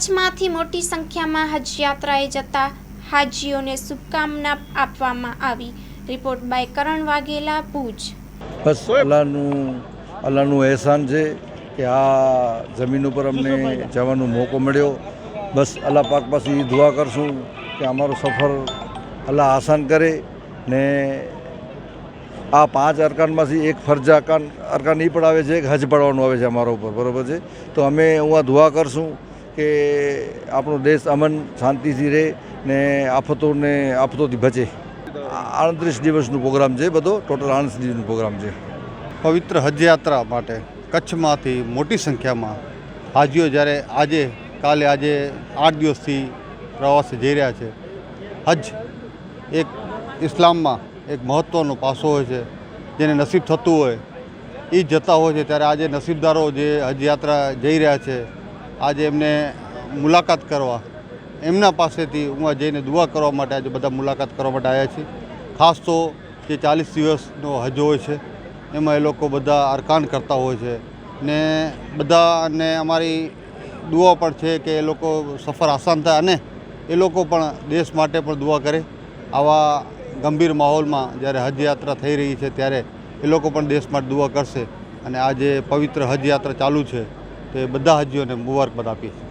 કચ્છમાંથી મોટી સંખ્યામાં હજ યાત્રાએ જતા હાજીઓને શુભકામના આપવામાં આવી. Report by Karan Vaghela Bhuj. બસ અલ્લાહનું અલ્લાહનું એહસાન છે કે આ જમીન ઉપર અમને જવાનો મોકો મળ્યો. બસ અલ્લાહ પાક પાસે એ દુઆ કરશું કે અમારો સફર અલ્લાહ આસાન કરે ને આ પાંચ અરકાનમાંથી એક ફરજ અરકાન અરકાન એ પણ આવે છે એક હજ પડવાનું આવે છે અમારા ઉપર બરાબર છે? તો અમે હું આ દુઆ કરશું કે આપણો દેશ અમન શાંતિથી રહે ને આફતોને આફતોથી બચે. આડત્રીસ દિવસનો પ્રોગ્રામ છે બધો, ટોટલ આડત્રીસ દિવસનો પ્રોગ્રામ છે. પવિત્ર હજયાત્રા માટે કચ્છમાંથી મોટી સંખ્યામાં હાજીઓ જ્યારે આજે, કાલે આજે આઠ દિવસથી પ્રવાસે જઈ રહ્યા છે. હજ એક ઇસ્લામમાં એક મહત્ત્વનો પાસો હોય છે, જેને નસીબ થતું હોય. એ જતા હોય છે ત્યારે આજે નસીબદારો જે હજ યાત્રા જઈ રહ્યા છે આજે એમને મુલાકાત કરવા. એમના પાસેથી હું જઈને દુઆ કરવા માટે આજે બધા મુલાકાત કરવા માટે આવ્યા છીએ. ખાસ તો જે ચાલીસ દિવસનો હજ હોય છે, એમાં એ લોકો બધા અરકાન કરતા હોય છે. ને બધાને અમારી દુઆ પણ છે કે એ લોકો સફર આસાન થાય અને એ લોકો પણ દેશ માટે પણ દુઆ કરે. આવા ગંભીર માહોલમાં જ્યારે હજ યાત્રા થઈ રહી છે ત્યારે એ લોકો પણ દેશ માટે દુઆ કરશે. અને આ જે પવિત્ર હજ યાત્રા ચાલુ છે. તે બધા હજીઓને મુબારકબાદ આપીએ છીએ.